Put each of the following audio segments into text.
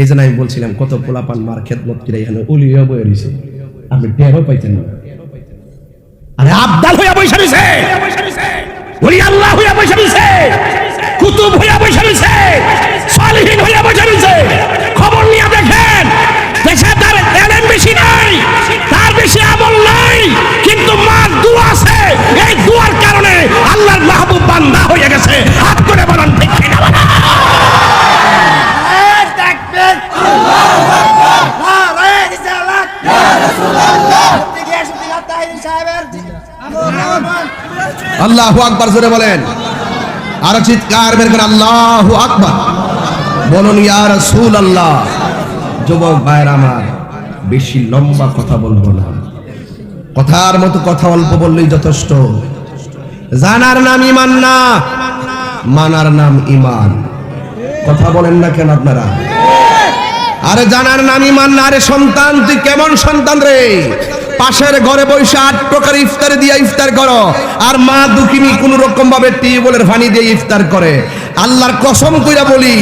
এই জন্য আমি বলছিলাম, কত পোলাপান মার খেদমত করে এখানে উলিয়া বয়ে রয়েছে। আপনি টেরও পাইতেন না। আরে আবদাল হইয়া বসে রয়েছে। ওলি আল্লাহ হইয়া বসে রয়েছে। কুতুব হইয়া বসে রয়েছে। সালিহীন হইয়া বসে রয়েছে। খবর নিয়ে দেখেন, দেশে তার এলেম বেশি নাই, তার বেশি আমল নাই, কিন্তু মার দোয়া আছে। এই দোয়ার কারণে আল্লাহর মাহবুব বান্দা হয়ে গেছে। হাত করে বলেন, ঠিক বলেন? takbir নারায়ে রিসালাত দিকে এসে দিকে তাহির সাহেবের আল্লাহু আকবার জোরে বলেন। আর চিৎকার বের করে আল্লাহু বলুন আল্লাহ যুবক ভাইয়ের আমার, বেশি লম্বা কথা বলব না। কথার মতো কথা অল্প বললেই যথেষ্ট। জানার নাম ইমান না, মানার নাম ইমান কথা বলেন না কেন আপনারা? আরে জানার নাম ইমান না আরে সন্তান, তুই কেমন সন্তান রে? পাশের ঘরে বসে আট প্রকার ইফতার দিয়ে ইফতার করো। আর মা দুঃখিনী কোন রকম ভাবে টিউবওয়েলের পানি দিয়ে ইফতার করে। আল্লাহর কসম কইরা বলি,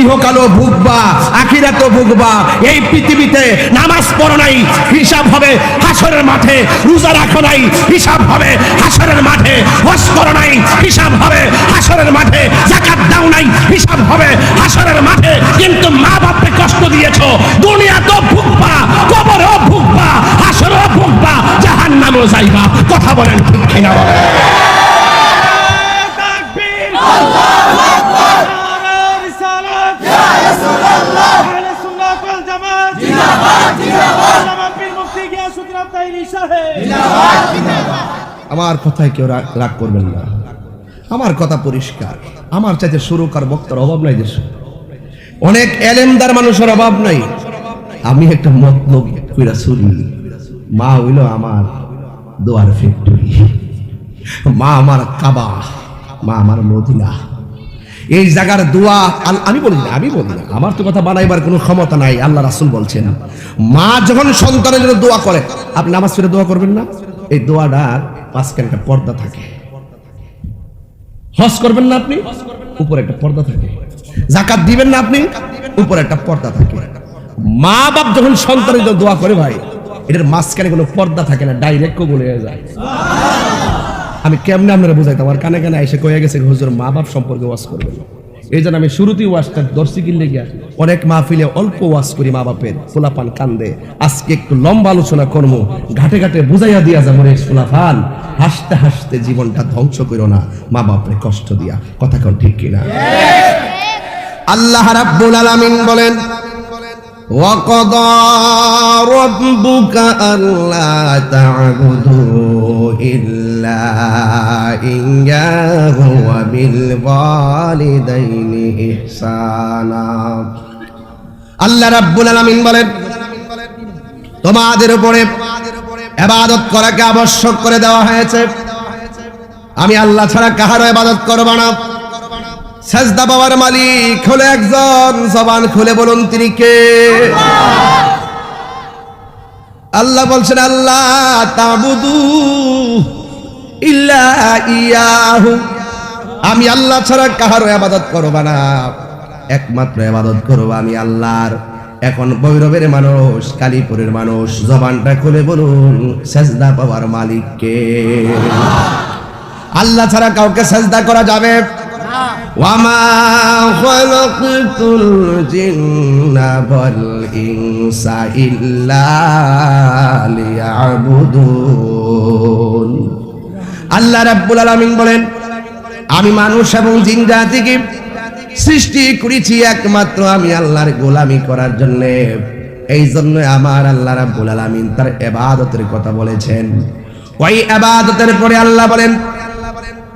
ইহকালও ভুগবা, আখিরাতও ভুগবা। এই পৃথিবীতে নামাজ পড়ো নাই, হিসাব হবে হাসরের মাঠে, রোজা রাখো নাই, হিসাব হবে হাসরের মাঠে। হজ করো নাই, হিসাব হবে হাসরের মাঠে। জাকাত দাও নাই, হিসাব হবে হাসরের মাঠে। কিন্তু দিয়েছ। দুনিয়া তো ভুগবা, কবরও ভুগবা, হাসরও ভুগবা, জাহান্নামও যাইবা। কথা বলেন ঠিক কিনা আমার কথায় কেউ রাগ করবেন না। আমার কথা পরিষ্কার। আমার চাইতে সুরকার বক্তার অভাব নাই দেশে অনেক এলেমদার মানুষের অভাব নাই। আমি একটা মতলব কইরা মা হইল আমার দোয়ার ফ্যাক্টরি। মা আমার কাবা, মা আমার মদিনা। এই জায়গার দোয়া আমি বলি না, আমি বলি না। আমার তো কথা বানাইবার কোনো ক্ষমতা নাই, আল্লাহ রাসুল বলছেন। মা যখন সন্তানের জন্য দোয়া করে, আপনি নামাজ পড়ে দোয়া করবেন না? এই দোয়াটার মাঝখানে একটা পর্দা থাকে। হস করবেন না আপনি? উপরে একটা পর্দা থাকে। জাকাত দিবেন না আপনি? উপরে একটা পর্দা থাকে। মা বাপ যখন সন্তানের জন্য দোয়া করে ভাই, এটার মাঝখানে কোনো পর্দা থাকে না ডাইরেক্ট কবুল হয়ে যায়। আমি কেমনে আপনারা বুঝাইতাম? আমার কানে কানে এসে কয়ে গেছে, হুজুর মা বাপ সম্পর্কে ওয়াজ করবেন এই জন্য আমি শুরুতেই ওয়াজটা দর্শি কিনলে গিয়া অনেক মাহফিলে অল্প ওয়াজ করি মা বাপের পোলাপান কান্দে। আজকে একটু লম্বা আলোচনা করব ঘাটে ঘাটে বুঝাইয়া দিয়া যাব রে পোলাপান হাসতে হাসতে জীবনটা ধ্বংস করো না মা বাপরে কষ্ট দিয়া। কথা কোন ঠিক কিনা? আল্লাহ রাব্বুল আলামিন বলেন وقضى ربك ألا تعبدوا إلا إياه وبالوالدين إحسانا আল্লাহ রাব্বুল আলামিন বলেন তোমাদের উপরে ইবাদত করাকে আবশ্যক করে দেওয়া হয়েছে আমি আল্লাহ ছাড়া কাহারও ইবাদত করব না সাজদা বাবার মালিক হলো একজন, জবান খুলে বলুন তিনি কে? আল্লাহ বলছেন, আল্লাহ তাবুদু ইল্লা ইয়াহু। আমি আল্লাহ ছাড়া কাহারও ইবাদত করব না। একমাত্র ইবাদত করব আমি আল্লাহর। এখন বৈরবের মানুষ, কালীপুরের মানুষ, জবানটা খুলে বলুন, সাজদা পাওয়ার মালিককে। আল্লাহ ছাড়া কাউকে সাজদা করা যাবে? আল্লাহ রাব্বুল আলামিন বলেন, আমি মানুষ এবং জিন জাতিকে সৃষ্টি করেছি একমাত্র আমি আল্লাহর গোলামি করার জন্য। এই জন্য আমার আল্লাহ রাব্বুল আলামিন তার ইবাদতের কথা বলেছেন। ওই ইবাদতের পরে আল্লাহ বলেন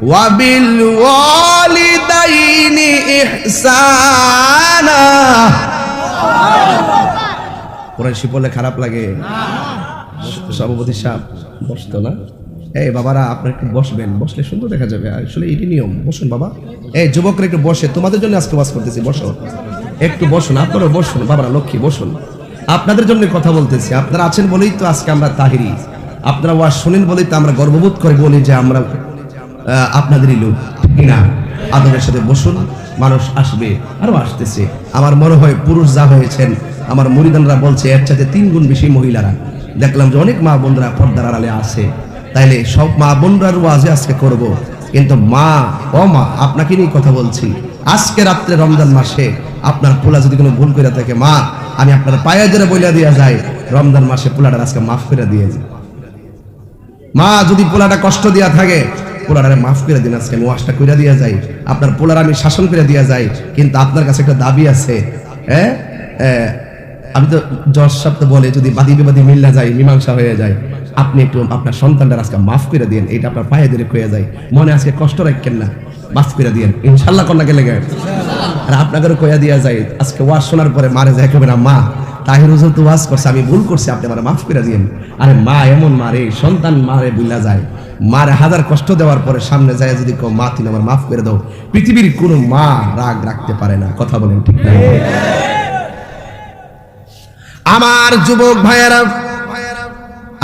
ওয়াবিল ওয়ালিদাইনি ইহসানা কোরআশি খারাপ লাগে। সভাপতি সাহেব বসতো না? এই বাবারা, আপনার একটু বসবেন। বসলে সুন্দর দেখা যাবে। আসলে এটি নিয়ম। বসুন বাবা। এই যুবকরা একটু বসে। তোমাদের জন্য আজকে বাস করতেছি। বসো। একটু বসুন। আপনারা বসুন। বাবারা, লক্ষ্মী, বসুন। আপনাদের জন্য কথা বলতেছি। আপনারা আছেন বলেই তো আজকে আমরা তাহিরি। আপনারা ওয়া শুনেন বলেই তো আমরা গর্ববোধ করে বলি যে আমরা আপনাদেরই লোক। ঠিক না আদরের সাথে বসুন, মানুষ আসবে, আরও আসতেছে। আমার মনে হয় পুরুষ যা হয়েছেন, আমার মুরিদানরা বলছে, এর চাইতে তিন গুণ বেশি মহিলারা। দেখলাম যে অনেক মা বোনরা পর্দার আড়ালে আছে। তাইলে সব মা বোনরার ওয়াজে আজকে করব। কিন্তু মা, ও মা, আপনাকে নিয়ে কথা বলছি। আজকে রাত্রে রমজান মাসে আপনার পোলা যদি কোনো ভুল করে থাকে, মা, আমি আপনার পায়ে ধরে বইলা দিয়া যাই। রমজান মাসে পোলাটার আজকে মাফ করে দিয়ে মা, যদি পোলাটা কষ্ট দিয়া থাকে পোলাটারে মাফ করে দিন আজকে, আমি ওয়াশটা করে দিয়া যাই। আপনার পোলার আমি শাসন করে দিয়া যাই, কিন্তু আপনার কাছে একটা দাবি আছে। হ্যাঁ? আমি তো জজ সাহেব বলে, যদি বাদী বিবাদী মিল্লা যায়, মীমাংসা হয়ে যায়, আপনি একটু আপনার সন্তানটার আজকে মাফ করে দিন এটা আপনার পায়ে ধরে কয়ে যায়। মনে আজকে কষ্ট রাখেন না, মাফ করে দিন ইনশাল্লাহ কন্যাকে লেগে আর আপনাদেরও কয়া দিয়া যায়, আজকে ওয়াজ শোনার পরে মারে যায় কেবে না মা তাহির হুজুর তো ওয়াজ করছে, আমি ভুল করছি, আপনি আমার মাফ করে দিন আরে মা, এমন মারে সন্তান মারে বুঝলা যায়। মারে হাজার কষ্ট দেওয়ার পরে সামনে যায় যদি কেউ মা, তুমি আমার মাফ করে দাও। পৃথিবীর কোনো মা রাগ রাখতে পারে না। কথা বলেন ঠিক না? আমার যুবক ভাইয়েরা,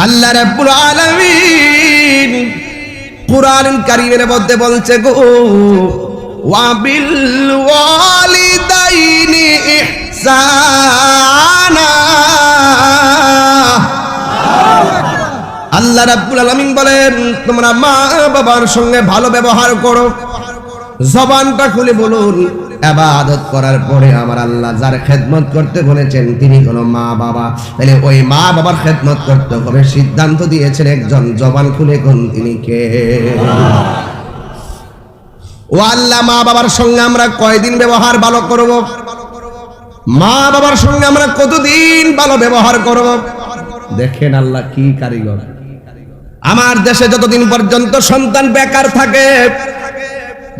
আল্লাহ রাব্বুল আলামিন কুরআন কারীমের মধ্যে বলছে গো, ওয়াবিল ওয়ালিদাইনি ইহসানা। আল্লাহ রাব্বুল আলামিন বলেন, তোমরা মা বাবার সঙ্গে ভালো ব্যবহার করো। জবানটা খুলে বলুন আবাদত করার পরে আমার আল্লাহ যার খেদমত করতে বলেছেন, তিনি হলো মা বাবা। তাহলে ওই মা বাবার খেদমত করতে হবে। সিদ্ধান্ত দিয়েছেন একজন, জবান খুলে কোন তিনি কে? ও আল্লাহ, মা বাবার সঙ্গে আমরা কয়দিন ব্যবহার ভালো করব? মা বাবার সঙ্গে আমরা কতদিন ভালো ব্যবহার করব? দেখেন আল্লাহ কি কারিগর। আমার দেশে যতদিন পর্যন্ত সন্তান বেকার থাকে,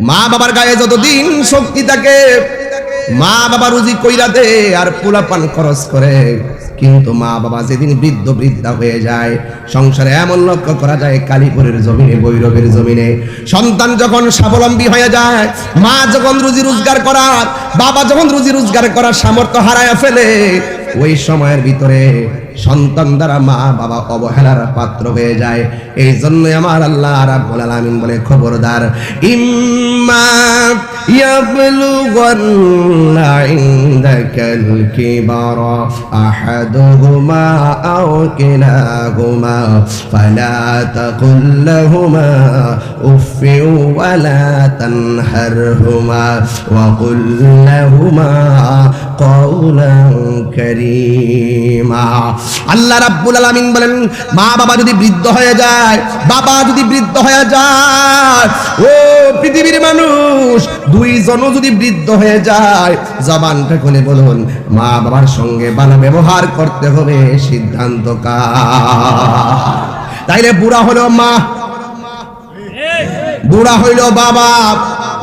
মা বাবার গায়ে যতদিন শক্তি থাকে, মা বাবা রুজি কইরা দে আর পোলাপান খরচ করে। কিন্তু মা বাবা যেদিন বৃদ্ধ বৃদ্ধা হয়ে যায়, সংসারে এমন লক্ষ্য করা যায়, কালীপুরের জমিনে বৈরবের জমিনে। সন্তান যখন স্বাবলম্বী হয়ে যায়, মা যখন রুজি রোজগার করার, বাবা যখন রুজি রোজগার করার সামর্থ্য হারায় ফেলে, ওই সময়ের ভিতরে সন্তান দ্বারা মা, বাবা অবহেলার পাত্র হয়ে যায়। এই জন্যই আমার আল্লাহ রাব্বুল আলামিন বলে খবরদার, ইম্মা ইয়াবলুগান্না ইনদাকাল কিবারা, আহাদুহুমা আও কিলাহুমা, ফালা তাকুল লাহুমা উফিন ওয়ালা তানহারহুমা, ওয়া কুল লাহুমা কওলান কারীমা। আল্লাহ রাব্বুল আলামিন বলেন, মা বাবা যদি বৃদ্ধ হয়ে যায়, বাবা যদি বৃদ্ধ হয়ে যায়, ও পৃথিবীর মানুষ দুইজন যদি বৃদ্ধ হয়ে যায়, জবানটা খুলে বলুন, মা বাবার সঙ্গে ভালো ব্যবহার করতে হবে, সিদ্ধান্ত তাইলে বুড়া হলো মা, বুড়া হইল বাবা,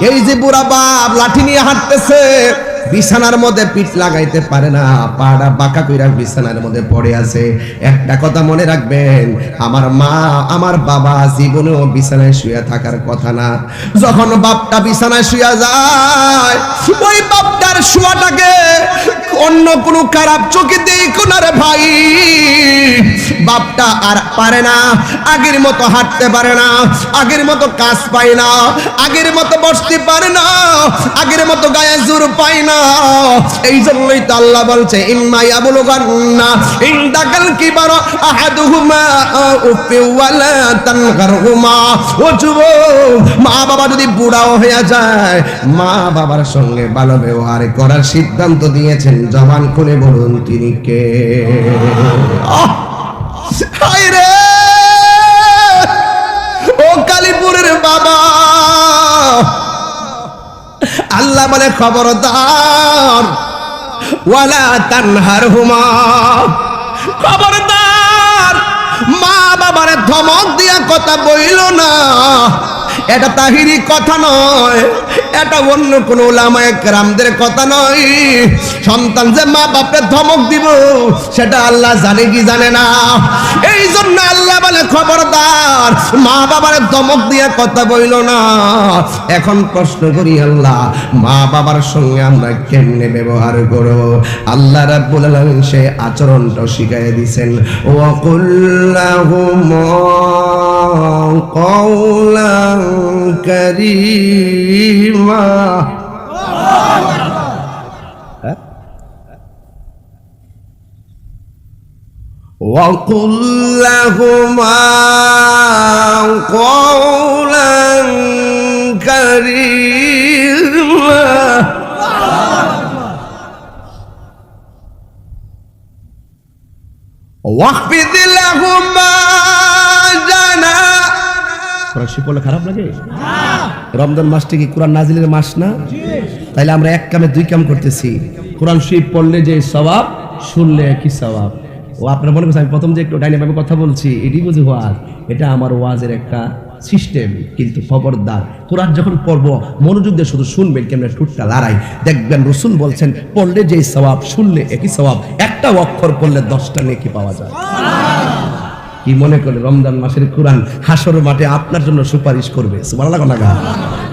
এই যে বুড়া বাপ, লাঠি নিয়ে হাঁটতেছে বিছানার মধ্যে পিঠ লাগাইতে পারে না, পাড়া বাঁকা কইরা বিছানার মধ্যে পড়ে আছে। একটা কথা মনে রাখবেন, আমার মা, আমার বাবা জীবনেও বিছানায় শুয়ে থাকার কথা না। যখন বাপটা বিছানায় শুয়ে যায়, ওই বাপটার শুয়াটাকে অন্য কোনো খারাপ চোখে দেখো না রে ভাই। বাপটা আর পারে না, আগের মতো হাঁটতে পারে না, আগের মতো কাজ পায় না, আগের মতো বসতে পারে না, আগের মতো গায়ে জোর পায় না। এই জন্যই তো আল্লাহ বলছে ইম্মাই আবুল গান্না ইন্দাকাল কিবার আহাদুহুমা উফি ওয়ালা তানহারহুমা ও যুবক, মা বাবা যদি বুড়াও হয়ে যায়, মা বাবার সঙ্গে ভালো ব্যবহার করার সিদ্ধান্ত দিয়েছেন। জবান খুলে বলুন, তিনি কে! হায় ও কালীপুরের বাবা আল্লাহ বলে খবরদার। ওয়ালা তানহার হুমা খবরদার। মা বাবার ধমক দিয়া কথা বইল না। এটা তাহিরি কথা নয়, এটা অন্য কোন ওলামায়ে কেরামদের কথা নয়। সন্তান যে মা বাপের ধমক দিব, সেটা আল্লাহ জানে কি জানে না। এই জন্য আল্লাহ বলে, খবরদার, মা বাবার ধমক দিয়ে কথা বইল না। এখন প্রশ্ন করি, আল্লাহ, মা বাবার সঙ্গে আমরা কেমনে ব্যবহার করব? আল্লাহ রাব্বুল সে আচরণটা শিখাই দিয়েছেন ওয়া কুল্লাহুম কওলান كريما. وقل لهما قولا كريما. واخفض لهما جناح কোরআন শিব বললে খারাপ লাগে? রমজান মাসটি কি কোরআন নাজিলের মাস না? তাইলে আমরা এক কামে দুই কাম করতেছি। কোরআন শিব পড়লে যে স্বভাব শুনলে কি স্বভাব ও আপনারা মনে করছেন আমি প্রথম যে একটু ডাইনে ভাবে কথা বলছি এটি বুঝি ওয়াজ। এটা আমার ওয়াজের একটা সিস্টেম কিন্তু খবরদার। কোরআন যখন পড়ব মনোযোগ দিয়ে শুধু শুনবেন কেমন ঠুটটা লড়াই দেখবেন রসুল বলছেন পড়লে যে স্বভাব শুনলে একই স্বভাব একটা অক্ষর পড়লে দশটা নেকি পাওয়া যায়। কি মনে করে রমজান মাসের কোরআন হাসর মাঠে আপনার জন্য সুপারিশ করবে? লাগা?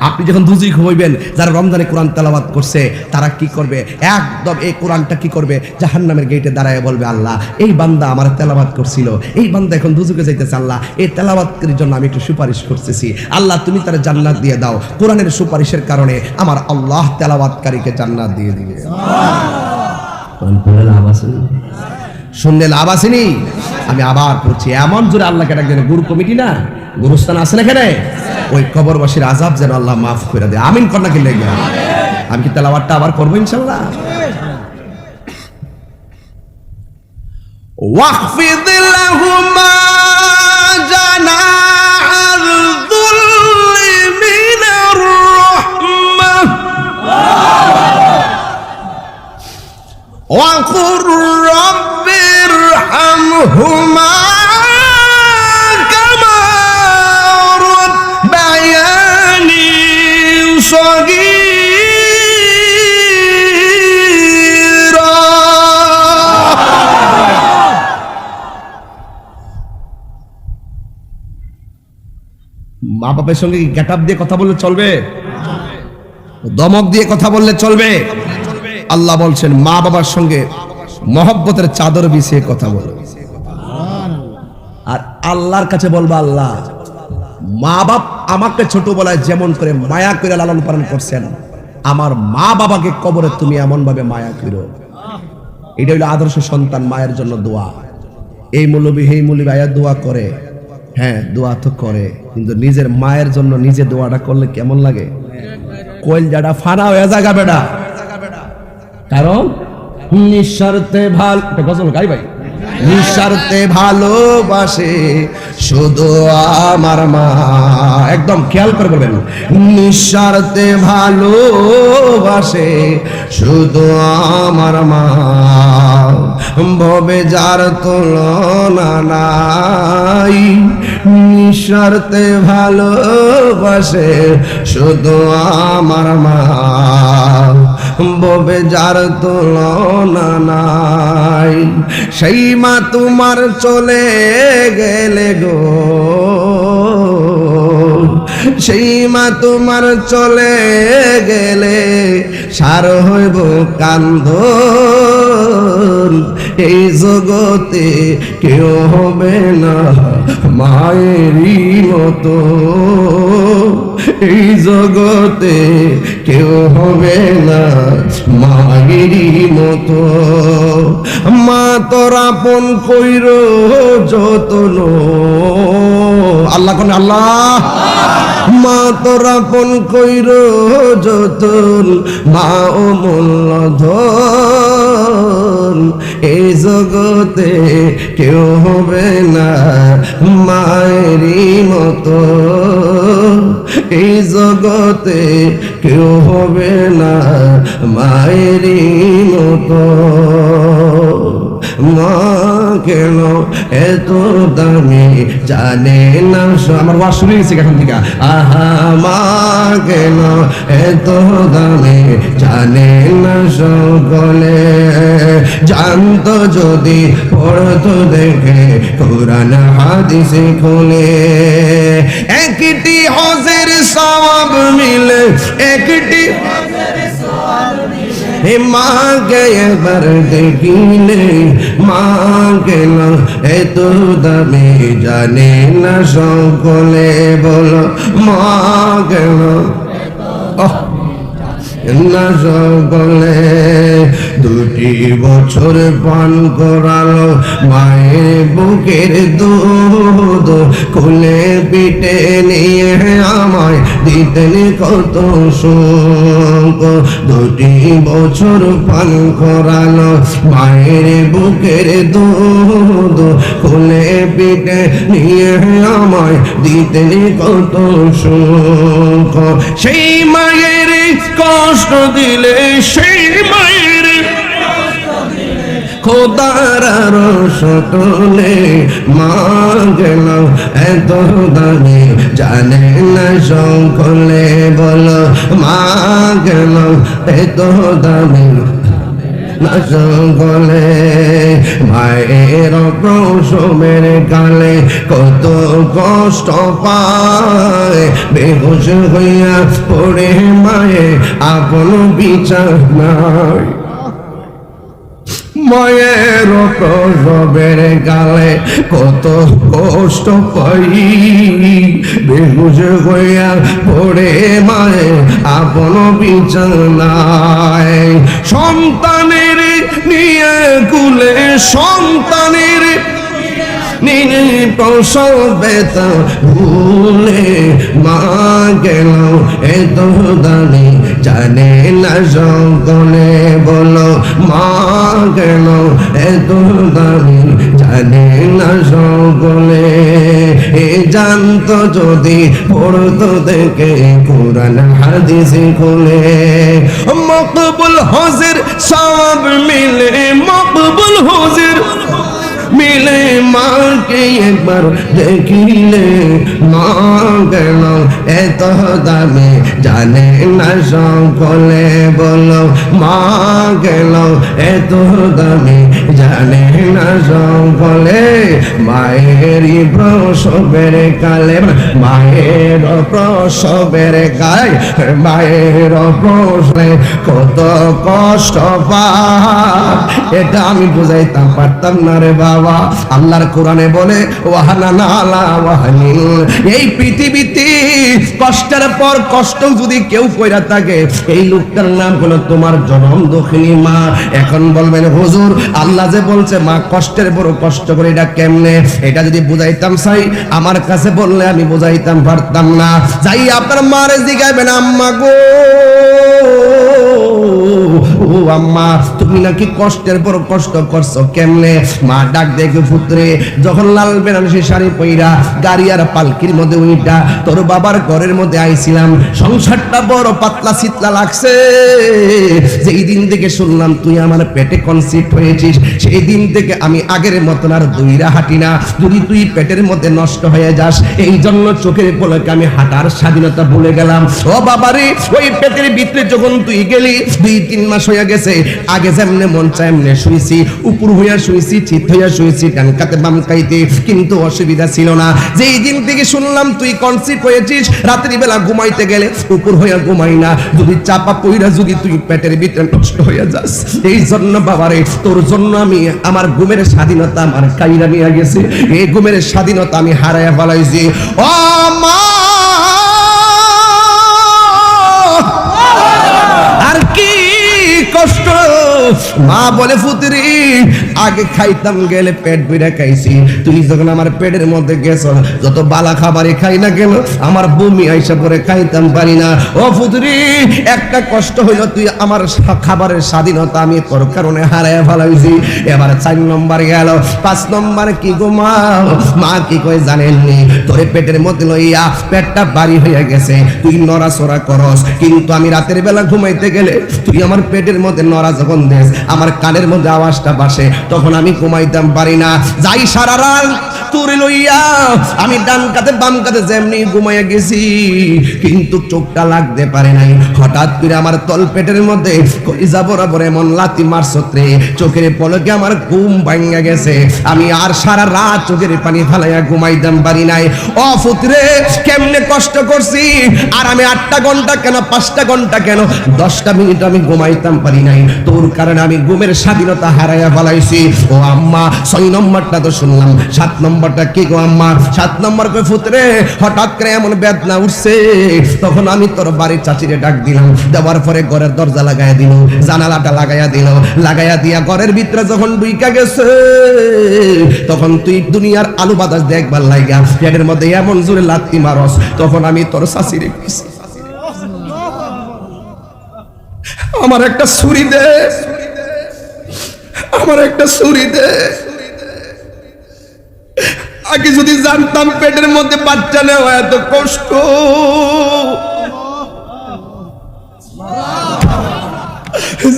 আপনি যখন দুজি ঘুমাইবেন যারা রমজানে কোরআন তেলাওয়াত করছে তারা কি করবে? একদম এই কোরআনটা কি করবে? জাহান্নামের গেটে দাঁড়ায় বলবে আল্লাহ এই বান্দা আমার তেলাবাদ করছিল। এই বান্দা এখন দুজুকে যাইতেছে আল্লাহ এই তেলাওয়াতের জন্য আমি একটু সুপারিশ করতেছি। আল্লাহ তুমি তার জান্নাত দিয়ে দাও। কোরআনের সুপারিশের কারণে আমার আল্লাহ তেলাওয়াতকারীকে জান্নাত দিয়ে দিবে। কোরআন? শুনলে লাভ আসেনি আমি আবার পড়ছি এমন জোরে আল্লাহকে ডাক দেন গুরু কমিটি না গুরুস্থান আছে না এখানে ওই কবরবাসীর আজাব যেন আল্লাহ মাফ করে দেয় আমিন কন্যা কি লেগে আমি কি তেলাওয়াতটা আবার করবো ইনশাল্লাহ واخفض لهما جناح الذل من الرحمه وقل رب কালাম হুমা কামারুত বায়ানি সগীরা মা বাপের সঙ্গে গেট দিয়ে কথা বললে চলবে? দমক দিয়ে কথা বললে চলবে? আল্লাহ বলছেন মা বাবার সঙ্গে মহব্বতের চাদর বিছিয়ে কথা বলবে আল্লাহর কাছে বলবা, আল্লাহ মা বাপ আমাকে ছোটবেলায় যেমন করে মায়া করে লালন পালন করছেন, আমার মা বাবাকে কবরে তুমি এমন ভাবে মায়া করো এটা হইল আদর্শ সন্তান মায়ের জন্য দোয়া। এই মৌলবী এই মৌলবী আয়া দোয়া করে। হ্যাঁ দোয়া তো করে, কিন্তু নিজের মায়ের জন্য নিজে দোয়াটা করলে কেমন লাগে? কোয়েল যাটা ফানা হয়ে জাগা বেটা কারণ নিঃস্বার্থে ভালো গজল গাই ভাই। নিঃস্বার্থে ভালোবাসে শুধু আমার মা। একদম খেয়াল করে বলবেন, নিঃস্বার্থে ভালোবাসে শুধু আমার মা। ভবে যার তুলনা নাই, নিঃস্বার্থে ভালোবাসে শুধু আমার মা। ববে যার তুলনা নাই। সেই মা তোমার চলে গেলে গো। সেই মা তোমার চলে গেলে সার হইব কান্দ এই জগতে কেউ হবে না মায়েরই মতো। এই জগতে কেউ হবে না মায়েরই মতো। মা তোর আপন কইর যতন। আল্লাহ কোন আল্লাহ। মা তোর আপন কইর যতন। মা ও মূল্যধন। এই জগতে কেউ হবে না মায়েরই মতো। এই জগতে কেউ হবে না মায়েরই মতো। মা কেন এত দামি জানে না আমার ওয়াজ শুরু হয়েছে এখন থেকে। আহা মা কেন এত দামি জানে না সকলে জানতো যদি পড়তো দেখে কোরআন হাদিসে খুলে। একটি হজের সওয়াব মিলে একটি হে মাকে একবার দেখিলে মা গেল এত দামে জানে না সকলে বলো, মা গেল। না সকলে দুটি বছর পান করালো, মায়ের বুকের দুধ খুলে পিঠে নিয়ে আমায় দিতেন কত সুখ। দুটি বছর পান করালো, মায়ের বুকের দুধ খুলে পিঠে নিয়ে আমায় দিতেন কত সুখ। সেই মায়ের কষ্ট দিলে সেই মায়ের খোদার রসতলে মা গেল এত দামে জানে না সকলে বল মা গেল এত দামে না সকলে মায়ের প্রসবের কালে কত কষ্ট পায়, বেহুশ হইয়া পড়ে মায়ে আপন বিছানায় মায়ের প্রসবের গালে কত কষ্ট পাই। বেহুশ হইয়া পড়ে মায়ে আপন বিছানায়। সন্তানের নিয়ে কুলে সন্তানের নিনে প্রসব বেতা ভুলে মা গেল এত দানি। জানে না সকলে বলো, মা গেল এত দানি জানে না সকলে এ জানতো যদি পড়তো দেখে, কোরআন, হাদিস খুলে। মকবুল হজের সব মিলে মকবুল হজের মিলে মাকে একবার দেখিলে, মা গেল এত দামে জানে না সকলে? বলো, মা গেল এত দামে জানে না সকলে? মায়েরই প্রসবের কালে, মায়ের প্রসবের গায়ে মায়ের প্রসবে কত কষ্ট পায়। এটা আমি বুঝাইতাম, পারতাম না রে বাবা। আল্লাহর কোরআনে বলে এই পৃথিবীতে কষ্টের পর কষ্ট যদি কেউ কইরা থাকে, এই লোকটার নাম হলো তোমার জনম দক্ষিণী মা। এখন বলবেন, হুজুর, আল্লাহ যে বলছে, মা, কষ্টের বড় কষ্ট করে এটা কেমনে? এটা যদি বুঝাইতাম চাই আমার কাছে বললে আমি বুঝাইতাম পারতাম না। যাই, আপনার মারে জিগাইবেন, আম্মা গো, ও আম্মা তুমি নাকি কষ্টের পর কষ্ট করছ কেমনে? মা ডাক দেখে পুত্রে, যখন লাল বেনারসি শাড়ি পইরা গাড়ি আর পালকির মধ্যে উইটা, তোর বাবার ঘরের মধ্যে আইছিলাম। সংসারটা বড় পাতলা শীতলা লাগছে। যেই দিন থেকে শুনলাম তুই আমার পেটে কনসিপ্ট হয়েছিস, সেই দিন থেকে আমি আগের মতন আর দুইরা হাঁটি না। যদি তুই পেটের মধ্যে নষ্ট হয়ে যাস, এই জন্য চোখের পলকে আমি হাঁটার স্বাধীনতা ভুলে গেলাম। ও বাবারে, ওই পেটের ভিতরে যখন তুই গেলি, দুই তিন মাস হয়ে গেছে। আগে যেমনে মন চায় এমনে শুইছি, উপর হইয়া শুইছি চিত হইয়া শুইছি ডান কাতে বাম কাইতে, কিন্তু অসুবিধা ছিল না। যেই দিন থেকে শুনলাম তুই কনসিপ হয়েছিস, রাত্রি বেলা ঘুমাইতে গেলে উপর হইয়া ঘুমাই না। যদি চাপা পইরা যদি তুই পেটের ভিতরে নষ্ট হইয়া যাস, এই জন্য বাবারে, তোর জন্য আমি আমার ঘুমের স্বাধীনতা আমার কাইরা নিয়ে গেছে। এই ঘুমের স্বাধীনতা আমি হারাইয়া ফেলাইছি। ও মা! মা বলে, ফুতরি, আগে খাইতাম, গেলে পেট খাইছি। তুই যখন আমার পেটের মধ্যে গেছ, যত বালা খাই না কেন, আমার বমি আইসা পরে খাইতাম পারি না। ও ফুতরি, একটা কষ্ট তুই আমার খাবারের স্বাধীনতা আমি তোর কারণে এবার চার নম্বর গেল। পাঁচ নম্বর কি গো মা? মা কি কই জানেননি? তোর পেটের মধ্যে লইয়া পেটটা বাড়ি হয়ে গেছে। তুই নড়াচড়া করস, কিন্তু আমি রাতের বেলা ঘুমাইতে গেলে তুই আমার পেটের মধ্যে নড়া যখন দেস আমার কানের মধ্যে আওয়াজটা বাসে তখন আমি ঘুমাইতাম পারি না। যাই সারা রাত তুরে লইয়া আমি ডান কাতে বাম কাতে যেমনি ঘুমাইয়া গেছি, কিন্তু চোখটা লাগতে পারে নাই। হঠাৎ করে আমার তল পেটের মধ্যে কলিজা বরাবর এমন লাতি মারছত্রে চোখের পলকে আমার ঘুম ভাঙ্গা গেছে। আমি আর সারা রাত চোখের পানি ফালাইয়া ঘুমাইতাম পারি নাই। ও ফুতরে, কেমনে কষ্ট করছি? আর আমি আটটা ঘণ্টা কেন, পাঁচটা ঘণ্টা কেন, দশটা মিনিট আমি ঘুমাইতাম পারি নাই। তোর কারণে আমি ঘুমের স্বাধীনতা হারাইয়া ফেলাইছি। ও আম্মা, ছয় নম্বরটা তো শুনলাম, সাত নম্বর নম্বরটা কি গো আম্মা সাত নম্বর কই ফুতরে হঠাৎ করে এমন বেদনা উঠছে, তখন আমি তোর বাড়ির চাচিরে ডাক দিলাম। দেওয়ার পরে ঘরের দরজা লাগাইয়া দিল, জানালাটা লাগাইয়া দিল, লাগাইয়া দিয়া ঘরের ভিতরে যখন ডুইকা গেছে, তখন তুই দুনিয়ার আলু বাতাস দেখবার লাগা পেটের মধ্যে এমন জোরে লাত্তি মারস, তখন আমি তোর শাশিরে আমার একটা ছুরি দে, আমার একটা ছুরি দে। আগে যদি জানতাম পেটের মধ্যে বাচ্চা নেওয়া এত কষ্ট।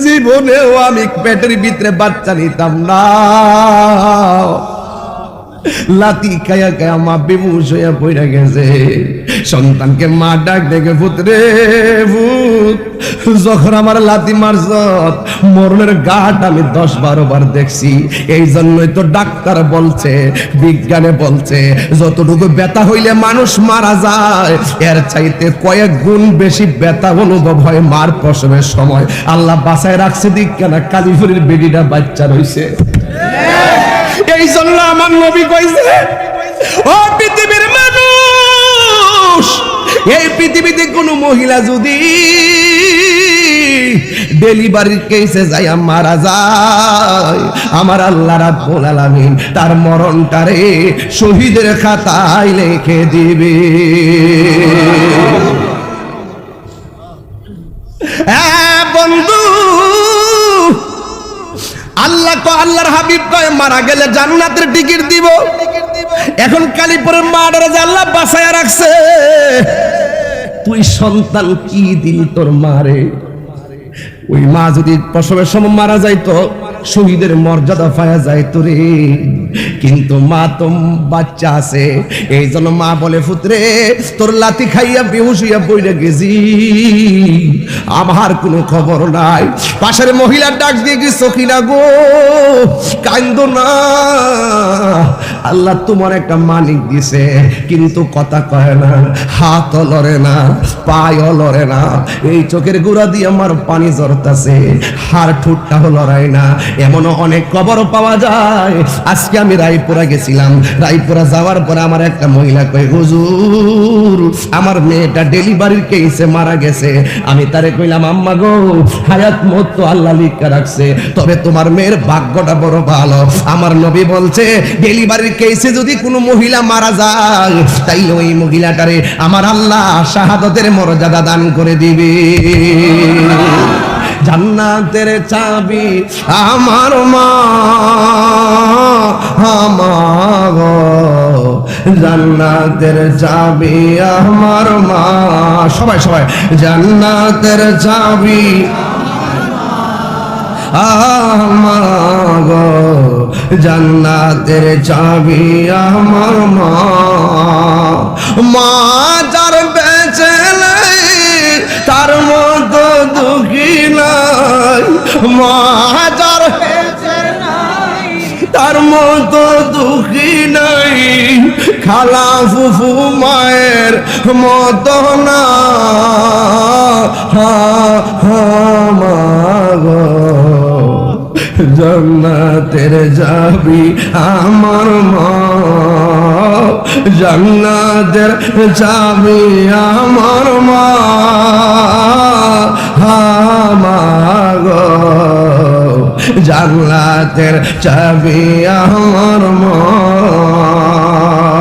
জীবনেও আমি পেটের ভিতরে বাচ্চা নিতাম না। লাতি কায়া খায়া মা বেমুষ হইয়া পড়ে গেছে। সন্তানকে মা ডাক দেখে পুত্রে ভূত, যখন আমার লাতি মারছ মরণের গাট আমি দশ বারো বার দেখছি। এই জন্যই তো ডাক্তার বলছে, বিজ্ঞানে বলছে, যতটুকু ব্যথা হইলে মানুষ মারা যায়, এর চাইতে কয়েক গুণ বেশি ব্যথা অনুভব হয় মার প্রসবের সময়। আল্লাহ বাসায় রাখছে দিক কেন কালীপুরের বেডিটা বাচ্চা রইছে। এই জন্য আমার নবী কইছে, ও পৃথিবীর মানুষ, এই পৃথিবীতে কোন মহিলা যদি ডেলিভারির কেসে যায়, মারা যায়, আমার আল্লাহ রাব্বুল আলামিন তার মরণটারে শহীদের খাতায় লিখে দিবে। মারা গেলে জান্নাতের টিকিট দিব। এখন কালীপুরের মার্ডারে আল্লাহ বাসায় রাখছে। তুই সন্তান কি দিলি তোর মারে? ওই মা যদি প্রসবের সময় মারা যাইতো শহীদের মর্যাদা পাওয়া যাইতো রে কিন্তু মা তো বাচ্চা আছে, এই জন্য মা বলে, ফুতরে, তোর লাতি খাইয়া বেহুশ হইয়া বইরে গেছি। আমার কোনো খবর নাই। পাশের মহিলার ডাক দিয়ে কি সখিনা গো? কান্দ না। আল্লাহ তোমার একটা মালিক দিছে, কিন্তু কথা কয় না হাত লড়ে না, পায়ও লড়ে না। এই চোখের গুড়া দিয়ে আমার পানি জরতাছে হার ঠুটটাও লড়াই না। এমনও অনেক খবর পাওয়া যায়। আজকে আমি রায়পুরা গেছিলাম। রায়পুরা যাওয়ার পরে আমার একটা মহিলা কই হুজুর, আমার মেয়েটা ডেলিভারির কেসে মারা গেছে। আমি তারে কইলাম, আম্মা গো, হায়াত মত তো আল্লাহ লিখা রাখছে। তবে তোমার মেয়ের ভাগ্যটা বড় ভালো। আমার নবী বলছে, ডেলিভারির কেসে যদি কোনো মহিলা মারা যায় তাই ওই মহিলাটারে আমার আল্লাহ শাহাদতের মর্যাদা দান করে দিবে। জান্নাতের চাবি আমার মা আমার জান্নাতের চাবি আমার মা। সবাই সবাই, জান্নাতের চাবি আমার জান্নাতের চাবি আমার মা মা খালা ফুফু মায়ের মতো না। জান্নাতের যাবি আমার মা। জান্নাতের যাবি আমার মা। জান্নাতের চাবি আমার মা।